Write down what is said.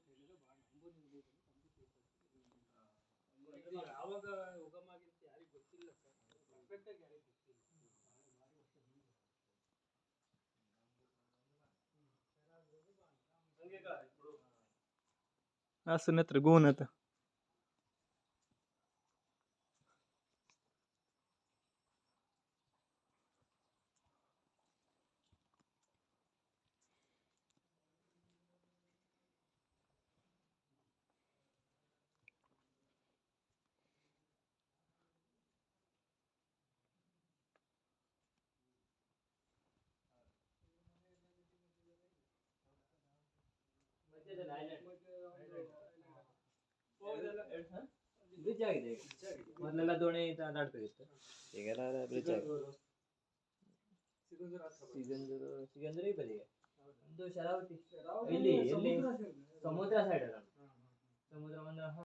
ಅಂತ ಹೇಳಿದ್ರೆ ಭಾಳ ನಂಬರ್ ಯಾವಾಗ ಉಗಮ ಯಾರಿಗೂ ಗೊತ್ತಿಲ್ಲ ಸರ್. ಪರ್ಫೆಕ್ಟಾಗಿ ಯಾರಿಗೂ ಗೊತ್ತಿಲ್ಲ. ಭಾಳ ಭಾರಿ ವರ್ಷ ಬ್ರಿಡ್ಜ್ ಆಗಿದೆ ಮೊದಲೆಲ್ಲ ದೋಣಿ ದಾಟ್ಬೇಕಿತ್ತು ಈಗೆಲ್ಲ ಬ್ರಿಡ್ಜ್ ಆಗಿದೆ. ಸಿಗಂದೂರು ಹತ್ರ ಬರ್ತದೆ. ಸಿಗಂದೂರು ಸಿಗಂದೂರು ಈ ಬದಿಗೆ. ಒಂದು ಶರಾವತಿ. ಶರಾವತಿ ಇಲ್ಲಿ ಎಲ್ಲಿ ಸಮುದ್ರ ಸೈಡ್ ಅಲ್ಲ. ಸಮುದ್ರ